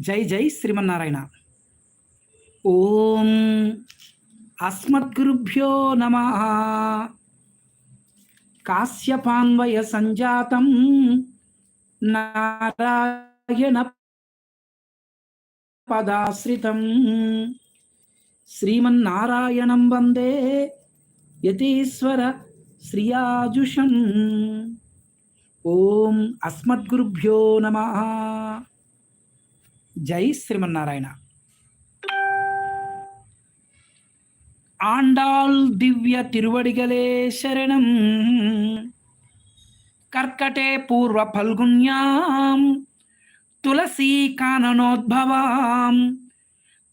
జై జై శ్రీమన్నారాయణ. ఓం అస్మద్గురుభ్యో నమ. కాశ్యపాన్వయ సంజాతం నారాయణ పదాశ్రితం. శ్రీమన్నారాయణం వందే యతీశ్వర శ్రియాజుషం. ఓం అస్మద్గురుభ్యో నమ. జై శ్రీమన్నారాయణ. ఆండాల్ దివ్య తిరువడిగలే శరణం. కర్కటే పూర్వ ఫల్గుణ్యాం. తులసీ కాననోద్భవాం.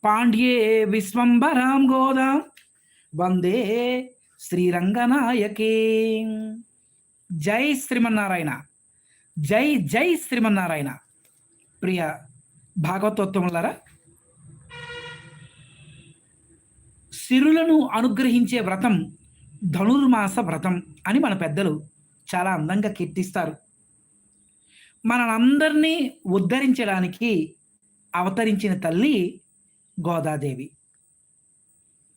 పాండ్యే విశ్వంబరాం గోదాం. వందే శ్రీరంగనాయకే. జై శ్రీమన్నారాయణ. జై జై శ్రీమన్నారాయణ. ప్రియ భాగవతోత్తములారా? సిరులను అనుగ్రహించే వ్రతం ధనుర్మాస వ్రతం అని మన పెద్దలు చాలా అందంగా కీర్తిస్తారు. మనందరినీ ఉద్ధరించడానికి అవతరించిన తల్లి గోదాదేవి.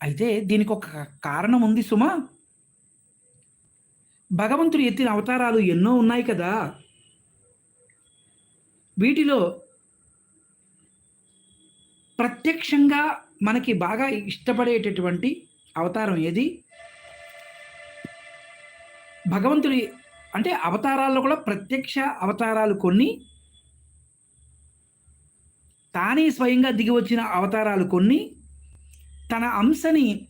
అయితే దీనికి ఒక కారణం ఉంది సుమా. భగవంతుడు ఎత్తిన అవతారాలు ఎన్నో ఉన్నాయి కదా. వీటిలో ప్రత్యక్షంగా మనకి బాగా ఇష్టపడేటటువంటి అవతారం ఏది? భగవంతుడి అంటే అవతారాల్లో కూడా ప్రత్యక్ష అవతారాలు కొన్ని. తానే స్వయంగా దిగి వచ్చిన అవతారాలు కొన్ని. తన అంశని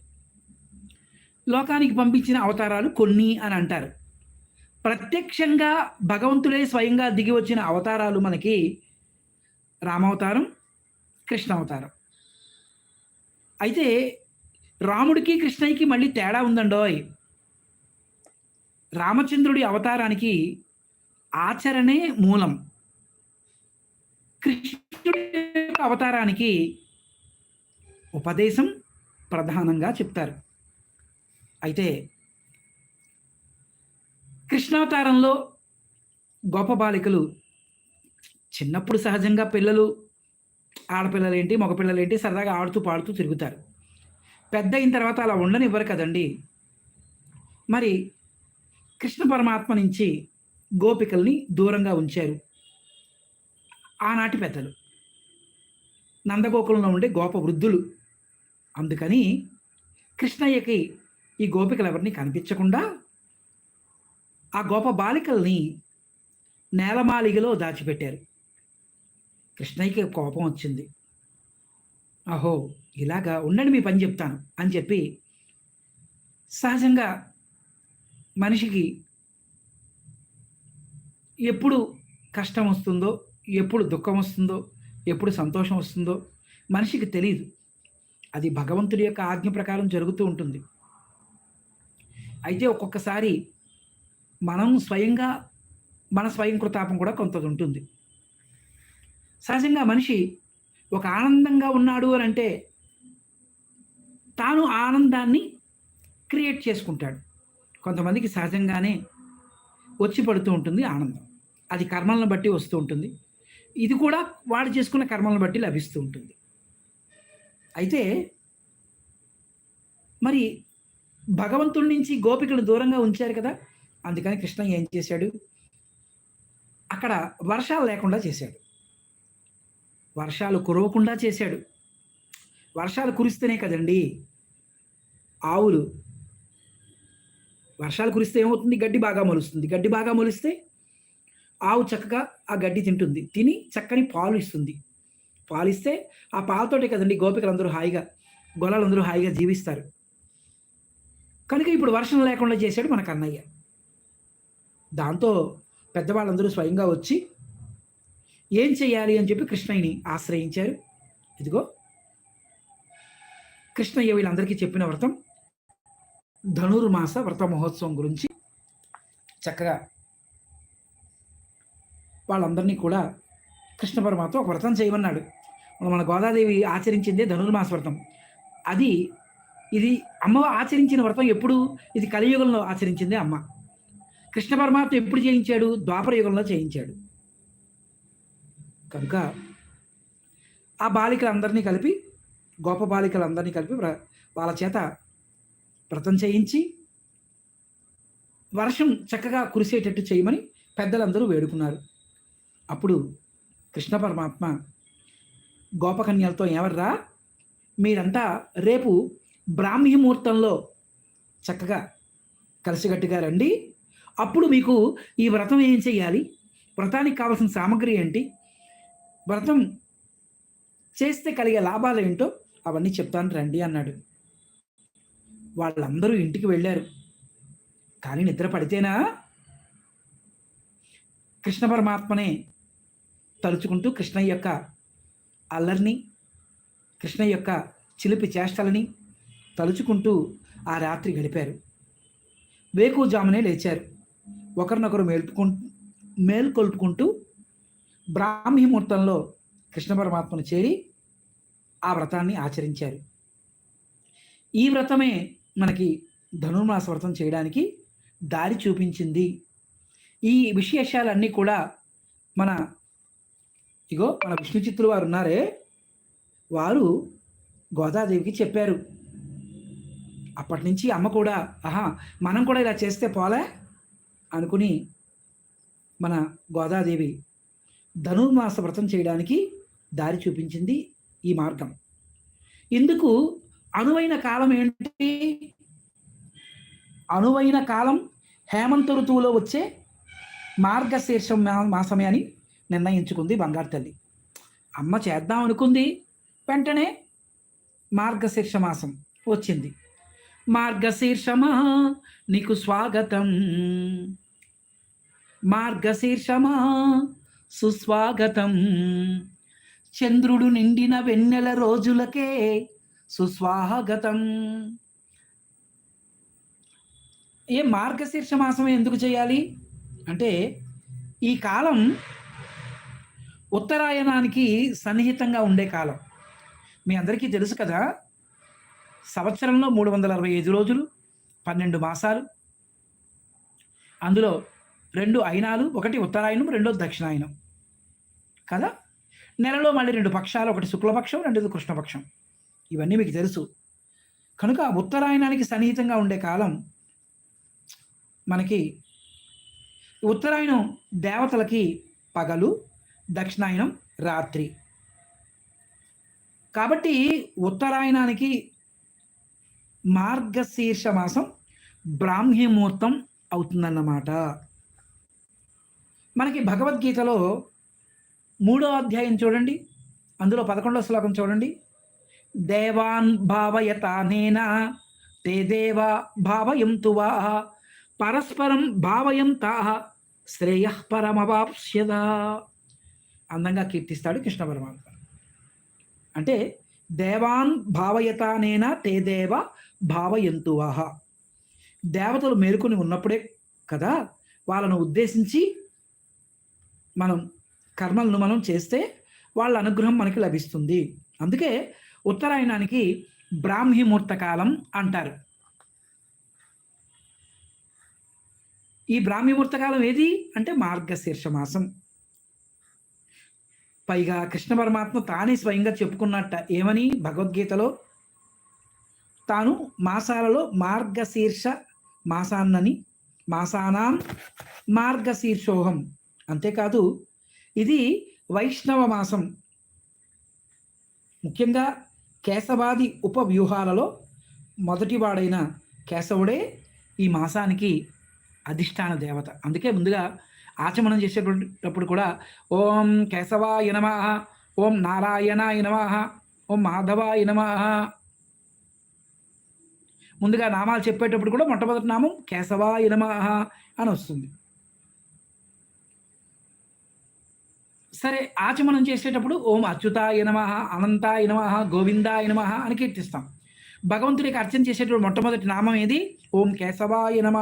లోకానికి పంపించిన అవతారాలు కొన్ని అని అంటారు. ప్రత్యక్షంగా భగవంతుడే స్వయంగా దిగి వచ్చిన అవతారాలు మనకి రామావతారం కృష్ణ అవతారం అయితే రాముడికి కృష్ణయ్యకి మళ్ళీ తేడా ఉందండోయ్. రామచంద్రుడి అవతారానికి ఆచరణే మూలం. కృష్ణుడి అవతారానికి ఉపదేశం ప్రధానంగా చెప్తారు. అయితే కృష్ణావతారంలో గోప బాలికలు చిన్నప్పుడు సహజంగా పిల్లలు ఆడపిల్లలేంటి మగపిల్లలేంటి సరదాగా ఆడుతూ పాడుతూ తిరుగుతారు. పెద్ద అయిన తర్వాత అలా ఉండనివ్వరు కదండి. మరి కృష్ణ పరమాత్మ నుంచి గోపికల్ని దూరంగా ఉంచారు. ఆనాటి పెద్దలు. నందగోకులంలో ఉండే గోప వృద్ధులు. అందుకని కృష్ణయ్యకి ఈ గోపికలు ఎవరిని కనిపించకుండా ఆ గోప బాలికల్ని నేలమాలిగలో దాచిపెట్టారు. కృష్ణయ్యకి కోపం వచ్చింది. అహో ఇలాగా ఉండండి మీ పని చెప్తాను అని చెప్పి సహజంగా మనిషికి ఎప్పుడు కష్టం వస్తుందో ఎప్పుడు దుఃఖం వస్తుందో ఎప్పుడు సంతోషం వస్తుందో మనిషికి తెలియదు అది భగవంతుడి యొక్క ఆజ్ఞ ప్రకారం జరుగుతూ ఉంటుంది. అయితే ఒక్కొక్కసారి మనం స్వయంగా మన స్వయం కృతాపం కూడా కొంత ఉంటుంది. సహజంగా మనిషి ఒక ఆనందంగా ఉన్నాడు అని అంటే తాను ఆనందాన్ని క్రియేట్ చేసుకుంటాడు. కొంతమందికి సహజంగానే వచ్చి పడుతూ ఉంటుంది ఆనందం. అది కర్మలను బట్టి వస్తూ ఉంటుంది. ఇది కూడా వాడు చేసుకున్న కర్మలను బట్టి లభిస్తూ ఉంటుంది. అయితే మరి భగవంతుడి నుంచి గోపికలు దూరంగా ఉంచారు కదా? అందుకని కృష్ణ ఏం చేశాడు? అక్కడ వర్షాలు లేకుండా చేశాడు. వర్షాలు కురవకుండా చేశాడు. వర్షాలు కురిస్తేనే కదండి? ఆవులు. వర్షాలు కురిస్తే ఏమవుతుంది? గడ్డి బాగా మొలుస్తుంది. గడ్డి బాగా మొలిస్తే ఆవు చక్కగా ఆ గడ్డి తింటుంది. తిని చక్కని పాలు ఇస్తుంది. పాలు ఇస్తే ఆ పాలతోటే కదండి గోపికలందరూ హాయిగా గొల్లలందరూ హాయిగా జీవిస్తారు. కనుక ఇప్పుడు వర్షం లేకుండా చేశాడు మన కన్నయ్య. దాంతో పెద్దవాళ్ళందరూ స్వయంగా వచ్చి ఏం చేయాలి అని చెప్పి కృష్ణయ్యని ఆశ్రయించారు. ఇదిగో కృష్ణయ్య వీళ్ళందరికీ చెప్పిన వ్రతం ధనుర్మాస వ్రత మహోత్సవం గురించి చక్కగా వాళ్ళందరినీ కూడా కృష్ణ పరమాత్మ ఒక వ్రతం చేయమన్నాడు. మన గోదాదేవి ఆచరించిందే ధనుర్మాస వ్రతం. అది ఇది అమ్మ ఆచరించిన వ్రతం ఎప్పుడు? ఇది కలియుగంలో ఆచరించిందే అమ్మ. కృష్ణ పరమాత్మ ఎప్పుడు చేయించాడు? ద్వాపర యుగంలో చేయించాడు. కనుక ఆ బాలికలందరినీ కలిపి గోప బాలికలందరినీ కలిపి వాళ్ళ చేత వ్రతం చేయించి వర్షం చక్కగా కురిసేటట్టు చేయమని పెద్దలందరూ వేడుకున్నారు. అప్పుడు కృష్ణ పరమాత్మ గోపకన్యలతో ఎవర్రా మీరంతా రేపు బ్రాహ్మీ ముహూర్తంలో చక్కగా కలిసిగట్టుగా రండి. అప్పుడు మీకు ఈ వ్రతం ఏం చేయాలి వ్రతానికి కావాల్సిన సామగ్రి ఏంటి? వ్రతం చేస్తే కలిగే లాభాలు ఏంటో అవన్నీ చెప్తాను రండి అన్నాడు. వాళ్ళందరూ ఇంటికి వెళ్ళారు. కానీ నిద్ర పడితేనా? కృష్ణ పరమాత్మనే తలుచుకుంటూ కృష్ణ యొక్క అల్లరిని కృష్ణ యొక్క చిలిపి చేష్టలని తలుచుకుంటూ ఆ రాత్రి గడిపారు. వేకుజామునే లేచారు. ఒకరినొకరు మేల్పుకు మేల్కొల్పుకుంటూ బ్రాహ్మీ ముహూర్తంలో కృష్ణ పరమాత్మను చేరి ఆ వ్రతాన్ని ఆచరించారు. ఈ వ్రతమే మనకి ధనుర్మాస వ్రతం చేయడానికి దారి చూపించింది. ఈ విశేషాలన్నీ కూడా మన ఇగో మన విష్ణు చిత్తులు వారు ఉన్నారే వారు గోదాదేవికి చెప్పారు. అప్పటి నుంచి అమ్మ కూడా ఆహా మనం కూడా ఇలా చేస్తే పోలే? అనుకుని మన గోదాదేవి ధనుర్మాస వ్రతం చేయడానికి దారి చూపించింది ఈ మార్గం. ఇందుకు అనువైన కాలం ఏంటి? అనువైన కాలం హేమంత ఋతువులో వచ్చే మార్గశీర్షం మాసమే అని నిర్ణయించుకుంది బంగారు తల్లి. అమ్మ చేద్దాం అనుకుంది వెంటనే మార్గశీర్ష మాసం వచ్చింది. మార్గశీర్షమా నీకు స్వాగతం. మార్గశీర్షమా సుస్వాగతం. చంద్రుడు నిండిన వెన్నెల రోజులకే సుస్వాగతం. ఏ మార్గశీర్ష మాసం ఎందుకు చేయాలి? అంటే ఈ కాలం ఉత్తరాయణానికి సన్నిహితంగా ఉండే కాలం. మీ అందరికీ తెలుసు కదా సంవత్సరంలో మూడు వందల అరవై ఐదు రోజులు పన్నెండు మాసాలు. అందులో రెండు అయినాలు ఒకటి ఉత్తరాయణం రెండో దక్షిణాయనం. కదా? నెలలో మళ్ళీ రెండు పక్షాలు ఒకటి శుక్లపక్షం రెండోది కృష్ణపక్షం. ఇవన్నీ మీకు తెలుసు. కనుక ఉత్తరాయణానికి సన్నిహితంగా ఉండే కాలం మనకి ఉత్తరాయణం దేవతలకి పగలు దక్షిణాయనం రాత్రి. కాబట్టి ఉత్తరాయణానికి మార్గశీర్ష మాసం బ్రాహ్మీ ముహూర్తం అవుతుందన్నమాట. మనకి భగవద్గీతలో మూడో అధ్యాయం చూడండి. అందులో పదకొండో శ్లోకం చూడండి. దేవాన్ భావయతానేన తే దేవ భావయంతు వా పరస్పరం భావయంతా శ్రేయ పరమవాప్స్యద. అందంగా కీర్తిస్తాడు కృష్ణ పరమాత్మ. అంటే దేవాన్ భావయతానేన తే దేవ భావయంతువాహ దేవతలు మేలుకొని ఉన్నప్పుడే కదా వాళ్ళను ఉద్దేశించి మనం కర్మలను మనం చేస్తే వాళ్ళ అనుగ్రహం మనకి లభిస్తుంది. అందుకే ఉత్తరాయణానికి బ్రాహ్మీముహూర్త కాలం అంటారు. ఈ బ్రాహ్మీముహూర్త కాలం ఏది? అంటే మార్గశీర్ష మాసం. పైగా కృష్ణ పరమాత్మ తానే స్వయంగా చెప్పుకున్నట్ట ఏమని? భగవద్గీతలో తాను మాసాలలో మార్గశీర్ష మాసాన్నని మాసానాం మార్గశీర్షోహం అంతేకాదు ఇది వైష్ణవ మాసం. ముఖ్యంగా కేశవాది ఉపవ్యూహాలలో మొదటివాడైన కేశవుడే ఈ మాసానికి అధిష్టాన దేవత. అందుకే ముందుగా ఆచమనం చేసేటప్పుడు కూడా ఓం కేశవాయ నమ ఓం నారాయణాయ నమ ఓం మాధవాయ నమ. ముందుగా నామాలు చెప్పేటప్పుడు కూడా మొట్టమొదటి నామం కేశవాయ నమ అని వస్తుంది. సరే ఆచమనం చేసేటప్పుడు ఓం అచ్యుతాయ నమ అనంతాయ నమ గోవిందాయ నమ అని కీర్తిస్తాం. భగవంతుడికి అర్చన చేసేటప్పుడు మొట్టమొదటి నామం ఏది? ఓం కేశవాయ నమ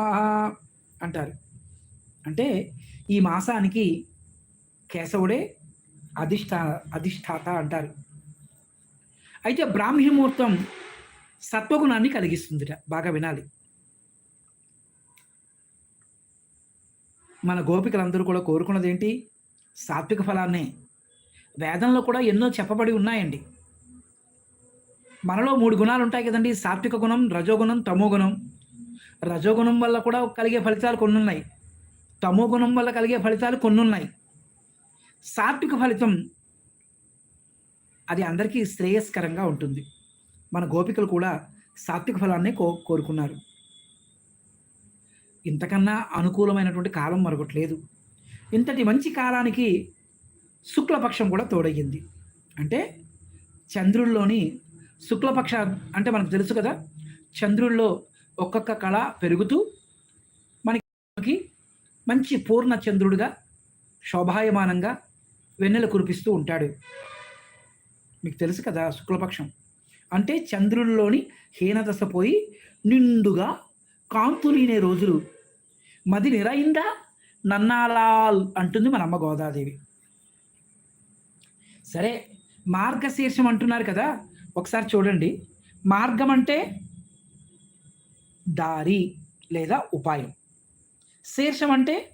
అంటారు. అంటే ఈ మాసానికి కేశవుడే అధిష్టా అధిష్టాత అంటారు. అయితే బ్రాహ్మీ ముహూర్తం సత్వగుణాన్ని కలిగిస్తుందిట బాగా వినాలి. మన గోపికలందరూ కూడా కోరుకున్నది ఏంటి సాత్విక ఫలాన్నే. వేదంలో కూడా ఎన్నో చెప్పబడి ఉన్నాయండి. మనలో మూడు గుణాలు ఉంటాయి కదండి. సాత్విక గుణం రజోగుణం తమో గుణం. రజోగుణం వల్ల కూడా కలిగే ఫలితాలు కొన్ని ఉన్నాయి తమో గుణం వల్ల కలిగే ఫలితాలు కొన్ని ఉన్నాయి సాత్విక ఫలితం అది అందరికీ శ్రేయస్కరంగా ఉంటుంది. మన గోపికలు కూడా సాత్విక ఫలాన్ని కో కోరుకున్నారు. ఇంతకన్నా అనుకూలమైనటువంటి కాలం మరొకటి లేదు. ఇంతటి మంచి కాలానికి శుక్లపక్షం కూడా తోడయ్యింది. అంటే చంద్రుల్లోని శుక్లపక్ష అంటే మనకు తెలుసు కదా చంద్రుల్లో ఒక్కొక్క కళ పెరుగుతూ మనకి మంచి పూర్ణ చంద్రుడుగా శోభాయమానంగా వెన్నెల కురిపిస్తూ ఉంటాడు. మీకు తెలుసు కదా శుక్లపక్షం. అంటే చంద్రుల్లోని హీనదశ పోయి నిండుగా కాంతులీనే రోజులు. మది నిరైందా నన్నాలాల్ అంటుంది మన అమ్మ గోదాదేవి. సరే మార్గశీర్షం అంటున్నారు కదా ఒకసారి చూడండి. మార్గం అంటే దారి లేదా ఉపాయం. శీర్షం అంటే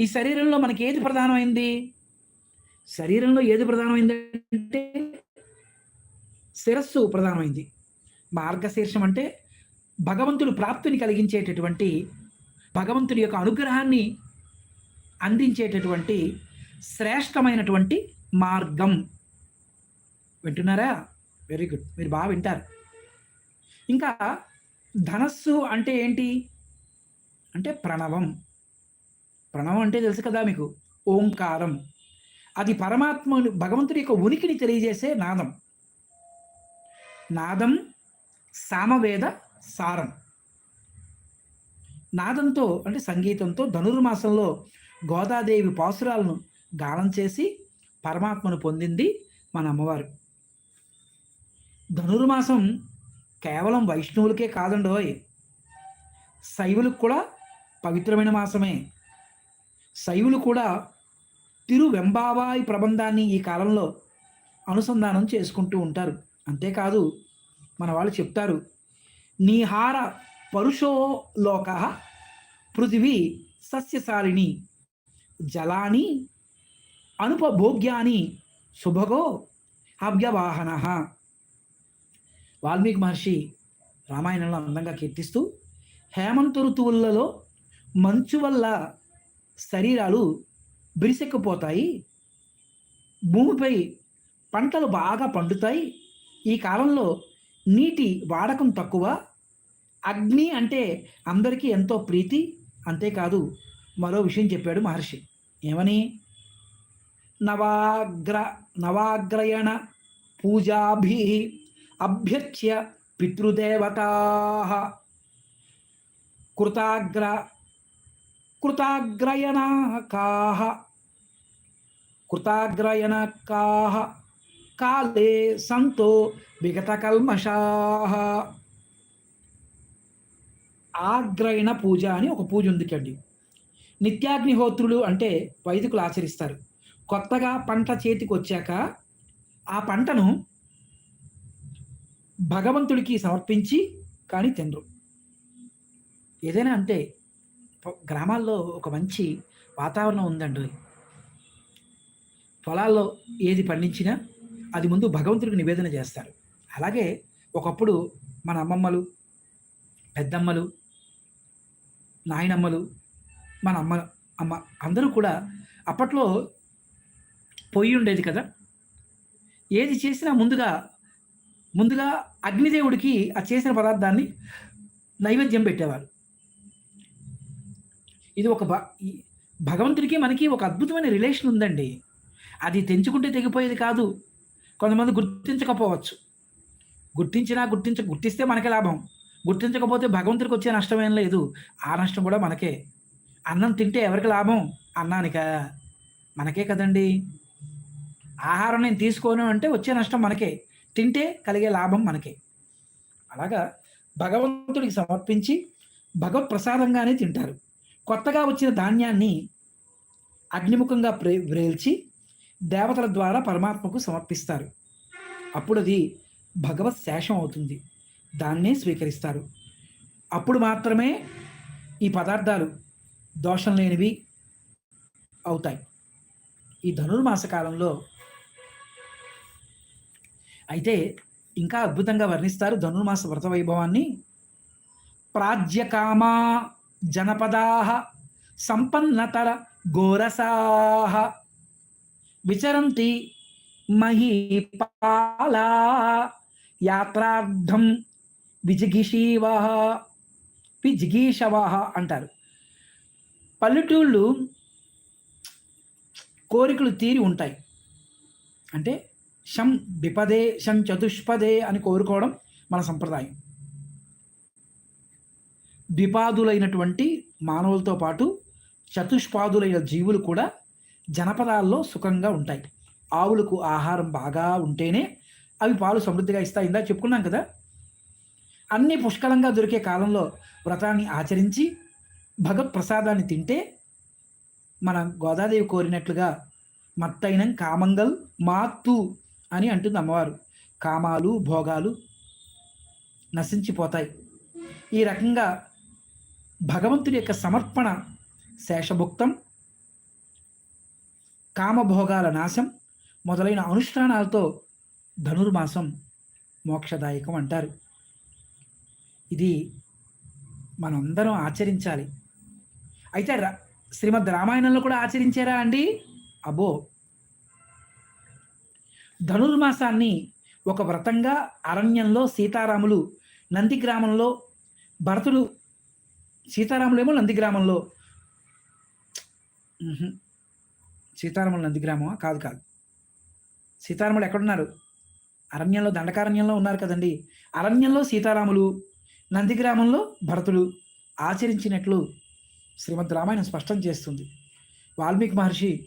ఈ శరీరంలో మనకి ఏది ప్రధానమైంది? శరీరంలో ఏది ప్రధానమైంది అంటే శిరస్సు ప్రధానమైంది. మార్గశీర్షం అంటే భగవంతుడు ప్రాప్తిని కలిగించేటటువంటి భగవంతుడి యొక్క అనుగ్రహాన్ని అందించేటటువంటి శ్రేష్టమైనటువంటి మార్గం. వింటున్నారా? వెరీ గుడ్ మీరు బాగా వింటారు. ఇంకా ధనస్సు అంటే ఏంటి? అంటే ప్రణవం. ప్రణవం అంటే తెలుసు కదా మీకు? ఓంకారం. అది పరమాత్మ భగవంతుడి యొక్క ఉనికిని తెలియజేసే నాదం. నాదం సామవేద సారం. నాదంతో అంటే సంగీతంతో ధనుర్మాసంలో గోదాదేవి పాసురాలను గానం చేసి పరమాత్మను పొందింది మన అమ్మవారు. ధనుర్మాసం కేవలం వైష్ణవులకే కాదండోయ్ శైవులకు కూడా పవిత్రమైన మాసమే. శైవులు కూడా తిరు వెంబావాయి ప్రబంధాన్ని ఈ కాలంలో అనుసంధానం చేసుకుంటూ ఉంటారు. అంతేకాదు మన వాళ్ళు చెప్తారు నీహార పరుషో లోక పృథివీ సస్యసారిణి జలాని అనుపభోగ్యాని శుభగో అవ్యవాహన. వాల్మీకి మహర్షి రామాయణంలో అందంగా కీర్తిస్తూ హేమంత ఋతువులలో మంచు వల్ల శరీరాలు బిరిసెక్కిపోతాయి భూమిపై పంటలు బాగా పండుతాయి ఈ కాలంలో నీటి వాడకం తక్కువ అగ్ని అంటే అందరికీ ఎంతో ప్రీతి అంతేకాదు మరో విషయం చెప్పాడు మహర్షి. ఏమని? నవాగ్ర నవాగ్రయణ పూజాభి అభ్యర్చ్య పితృదేవతా. కృతాగ్ర కృతాగ్రయణకాహ కృతాగ్రయణకాహ కాలే సంతో విగతకల్మషాహ ఆగ్రయణ పూజ అని ఒక పూజ ఉందికండి నిత్యాగ్నిహోత్రులు అంటే వైదికులు ఆచరిస్తారు. కొత్తగా పంట చేతికి వచ్చాక ఆ పంటను భగవంతుడికి సమర్పించి కానీ తినరు. ఏదైనా అంటే గ్రామాల్లో ఒక మంచి వాతావరణం ఉందండి. పొలాల్లో ఏది పండించినా అది ముందు భగవంతుడికి నివేదన చేస్తారు. అలాగే ఒకప్పుడు మన అమ్మమ్మలు పెద్దమ్మలు నాయనమ్మలు మన అమ్మ అమ్మ అందరూ కూడా అప్పట్లో పొయ్యి ఉండేది కదా. ఏది చేసినా ముందుగా ముందుగా అగ్నిదేవుడికి ఆ చేసిన పదార్థాన్ని నైవేద్యం పెట్టేవారు. ఇది ఒక భగవంతుడికి మనకి ఒక అద్భుతమైన రిలేషన్ ఉందండి. అది తెంచుకుంటే తెగిపోయేది కాదు. కొంతమంది గుర్తించకపోవచ్చు. గుర్తించినా గుర్తించ గుర్తిస్తే మనకే లాభం. గుర్తించకపోతే భగవంతుడికి వచ్చే నష్టం ఏం లేదు. ఆ నష్టం కూడా మనకే. అన్నం తింటే ఎవరికి లాభం? అన్నానిక. మనకే కదండి. ఆహారం నేను తీసుకోను అంటే వచ్చే నష్టం మనకే. తింటే కలిగే లాభం మనకే. అలాగా భగవంతుడికి సమర్పించి భగవత్ ప్రసాదంగానే తింటారు. కొత్తగా వచ్చిన ధాన్యాన్ని అగ్నిముఖంగా ప్రే ప్రేల్చి దేవతల ద్వారా పరమాత్మకు సమర్పిస్తారు. అప్పుడు అది భగవత్ శేషం అవుతుంది. దాన్నే స్వీకరిస్తారు. అప్పుడు మాత్రమే ఈ పదార్థాలు దోషం లేనివి అవుతాయి. ఈ ధనుర్మాస కాలంలో అయితే ఇంకా అద్భుతంగా వర్ణిస్తారు ధనుర్మాస వ్రత వైభవాన్ని. ప్రాజ్యకామా జనపదా సంపన్నతర ఘోరసాహ విచరంతి మహీపాలా యాత్రార్థం విజిగిషీవాహ విజిగీషవాహ అంటారు. పల్లెటూళ్ళు కోరికలు తీరి ఉంటాయి. అంటే శం విపదే శం చతుష్పదే అని కోరుకోవడం మన సంప్రదాయం. ద్విపాదులైనటువంటి మానవులతో పాటు చతుష్పాదులైన జీవులు కూడా జనపదాల్లో సుఖంగా ఉంటాయి. ఆవులకు ఆహారం బాగా ఉంటేనే అవి పాలు సమృద్ధిగా ఇస్తాయి. ఇందా చెప్పుకున్నాం కదా అన్ని పుష్కలంగా దొరికే కాలంలో వ్రతాన్ని ఆచరించి భగవత్ ప్రసాదాన్ని తింటే మన గోదాదేవి కోరినట్లుగా మత్తైనం కామంగల్ మాత్తు అని అంటుంది అమ్మవారు. కామాలు భోగాలు నశించిపోతాయి. ఈ రకంగా భగవంతుడి యొక్క సమర్పణ శేషభుక్తం కామభోగాల నాశం మొదలైన అనుష్ఠానాలతో ధనుర్మాసం మోక్షదాయకం అంటారు. ఇది మనందరం ఆచరించాలి. అయితే రా శ్రీమద్ రామాయణంలో కూడా ఆచరించారా అండి? అబో ధనుర్మాసాన్ని ఒక వ్రతంగా అరణ్యంలో సీతారాములు నంది గ్రామంలో భరతుడు సీతారాములేమో నంది గ్రామంలో. సీతారాములు నంది గ్రామమా? కాదు కాదు. సీతారాములు ఎక్కడున్నారు? అరణ్యంలో దండకారణ్యంలో ఉన్నారు కదండి. అరణ్యంలో సీతారాములు నంది గ్రామంలో భరతుడు ఆచరించినట్లు శ్రీమద్ రామాయణం స్పష్టం చేస్తుంది. వాల్మీకి మహర్షి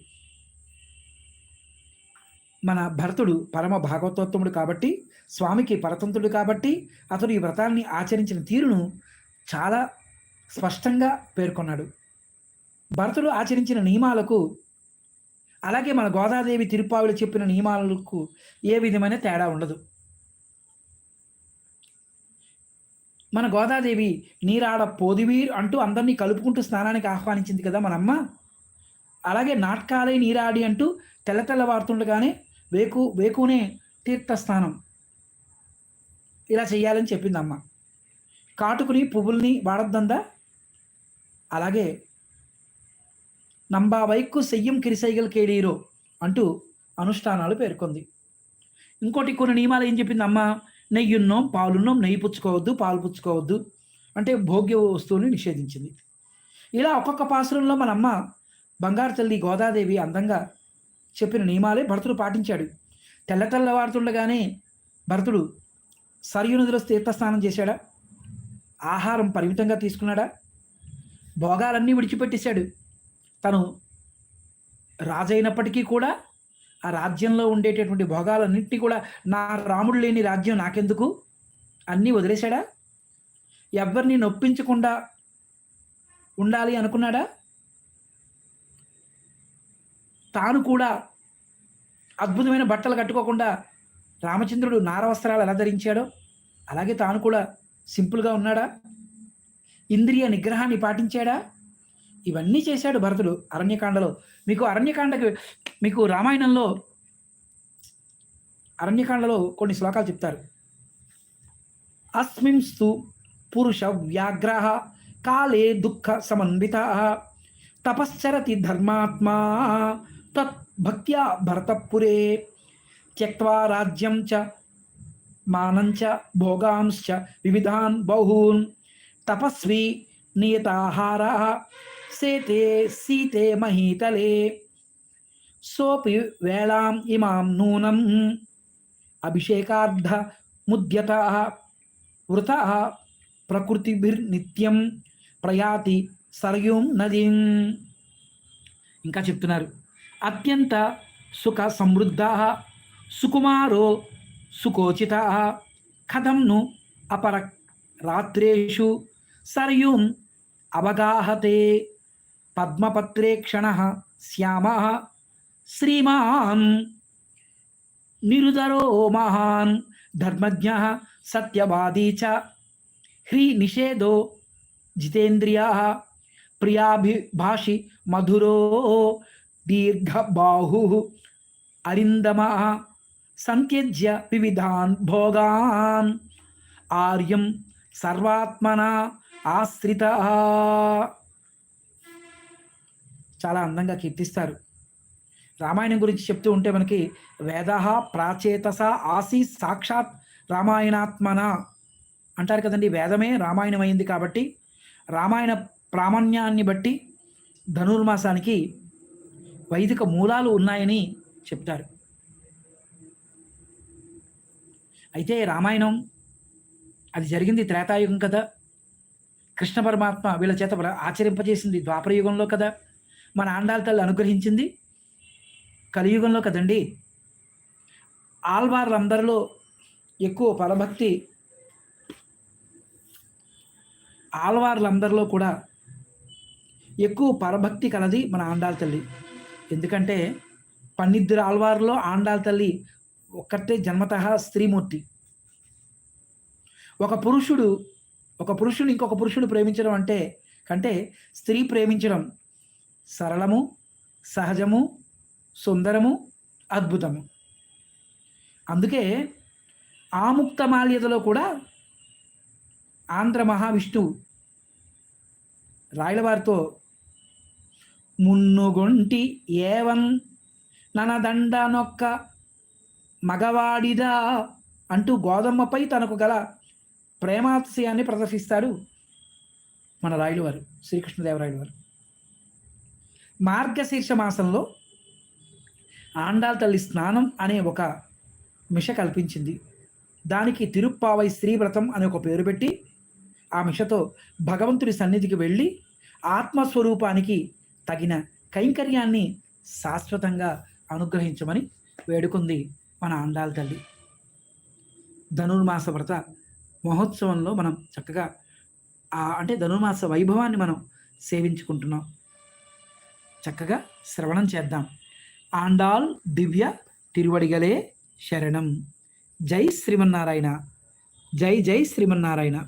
మన భరతుడు పరమ భాగవతోత్తముడు కాబట్టి స్వామికి పరతంత్రుడు కాబట్టి అతడు ఈ వ్రతాన్ని ఆచరించిన తీరును చాలా స్పష్టంగా పేర్కొన్నాడు. భరతుడు ఆచరించిన నియమాలకు అలాగే మన గోదాదేవి తిరుపావులు చెప్పిన నియమాలకు ఏ విధమైన తేడా ఉండదు. మన గోదాదేవి నీరాడ పోదివీర్ అంటూ అందరినీ కలుపుకుంటూ స్నానానికి ఆహ్వానించింది కదా మనమ్మ? అలాగే నాటకాలే నీరాడి అంటూ తెల్ల తెల్లవారుతుండగానే వేకు వేకునే తీర్థస్నానం ఇలా చేయాలని చెప్పింది అమ్మ కాటుకుని పువ్వుల్ని వాడద్దందా? అలాగే నంబావైక్కు సెయ్యం కిరిసైగల్ కేడీరో అంటూ అనుష్ఠానాలు పేర్కొంది. ఇంకోటి కొన్ని నియమాలు ఏం చెప్పింది అమ్మ నెయ్యి ఉన్నాం పాలున్నాం నెయ్యి పుచ్చుకోవద్దు పాలు పుచ్చుకోవద్దు అంటే భోగ్య వస్తువుని నిషేధించింది. ఇలా ఒక్కొక్క పాసురంలో మన అమ్మ బంగారు తల్లి గోదాదేవి అందంగా చెప్పిన నియమాలే భరతుడు పాటించాడు. తెల్ల తెల్లవారుతుండగానే భరతుడు సరియు నదిలో తీర్థస్నానం చేశాడా? ఆహారం పరిమితంగా తీసుకున్నాడా? భోగాలన్నీ విడిచిపెట్టేశాడు. తను రాజైనప్పటికీ కూడా ఆ రాజ్యంలో ఉండేటటువంటి భోగాలన్నింటినీ కూడా నా రాముడు లేని రాజ్యం నాకెందుకు? అన్నీ వదిలేశాడా? ఎవరిని నొప్పించకుండా ఉండాలి అనుకున్నాడా? తాను కూడా అద్భుతమైన బట్టలు కట్టుకోకుండా రామచంద్రుడు నారవస్త్రాలు ఎలా ధరించాడో అలాగే తాను కూడా సింపుల్గా ఉన్నాడా? ఇంద్రియ నిగ్రహాన్ని పాటించాడా? ఇవన్నీ చేశాడు భరతుడు అరణ్యకాండలో. మీకు అరణ్యకాండకి మీకు రామాయణంలో అరణ్యకాండలో కొన్ని శ్లోకాలు చెప్తారు. అస్మింస్తు పురుష వ్యాగ్రహ కాలే దుఃఖ సమన్విత తపశ్చరతి ధర్మాత్మా తత్ భక్త్యా భరతపురే త్యక్వా రాజ్యం చ మానంచ భోగాంశ్చ వివిధాన్ బహూన్ తపస్వి నియతాహార సేతే సీతే మహీతలే సోపి వేళాం ఇమాం నూనం అభిషేకార్థ ముద్యత వృత ప్రకృతిభిర్నిత్యం ప్రయాతి సరయూం నదీం ఇంకా చెప్తున్నారు. అత్యంత సుఖ సమృద్ధ సుకుమారో సుకోచిత కథంను అపర రాత్రేషు సరయూం అవగాహతే। పద్మపత్రేక్షణ శ్యామ శ్రీమాన్ నిరుదరో మహాన్ ధర్మజ్ఞ సత్యవాదీ చ హ్రీ నిషేధో జితేంద్రియ ప్రియాభిభాషి మధురో దీర్ఘబాహు అరిందమ సంత్యజ్య వివిధాన్ భోగాన్ ఆర్యం సర్వాత్మన ఆశ్రిత చాలా అందంగా కీర్తిస్తారు. రామాయణం గురించి చెప్తూ ఉంటే మనకి వేద ప్రాచేతస ఆసీ సాక్షాత్ రామాయణాత్మన అంటారు కదండి. వేదమే రామాయణం అయింది కాబట్టి రామాయణ ప్రామాణ్యాన్ని బట్టి ధనుర్మాసానికి వైదిక మూలాలు ఉన్నాయని చెప్తారు. అయితే రామాయణం అది జరిగింది త్రేతాయుగం కదా. కృష్ణ పరమాత్మ వీళ్ళ చేత ఆచరింపజేసింది ద్వాపరయుగంలో కదా. మన ఆండాల తల్లి అనుగ్రహించింది. కలియుగంలో కదండి. ఆల్వార్లందరిలో ఎక్కువ పరభక్తి ఆల్వార్లందరిలో కూడా ఎక్కువ పరభక్తి కలది మన ఆండాల తల్లి. ఎందుకంటే పన్నిద్దరు ఆల్వార్లో ఆండాల తల్లి ఒక్కటే జన్మత స్త్రీమూర్తి. ఒక పురుషుడు ఒక పురుషుడు ఇంకొక పురుషుడు ప్రేమించడం అంటే కంటే స్త్రీ ప్రేమించడం సరళము సహజము సుందరము అద్భుతము. అందుకే ఆముక్తమాల్యతలో కూడా ఆంధ్ర మహావిష్ణువు రాయలవారితో మున్నుగొంటి ఏవన్ ననదండ నొక్క మగవాడిదా అంటూ గోధుమపై తనకు గల ప్రేమాతిశయాన్ని ప్రదర్శిస్తాడు మన రాయలవారు శ్రీకృష్ణదేవరాయలు వారు మార్గశీర్ష మాసంలో ఆండాల్ తల్లి స్నానం అనే ఒక మిష కల్పించింది. దానికి తిరుప్పావై శ్రీవ్రతం అనే ఒక పేరు పెట్టి ఆ మిషతో భగవంతుడి సన్నిధికి వెళ్ళి ఆత్మస్వరూపానికి తగిన కైంకర్యాన్ని శాశ్వతంగా అనుగ్రహించమని వేడుకుంది మన ఆండాల తల్లి ధనుర్మాస వ్రత మహోత్సవంలో మనం చక్కగా అంటే ధనుర్మాస వైభవాన్ని మనం సేవించుకుంటున్నాం. చక్కగా శ్రవణం చేద్దాం. ఆండాల్ దివ్య తిరువడిగలే శరణం. జై శ్రీమన్నారాయణ. జై జై శ్రీమన్నారాయణ.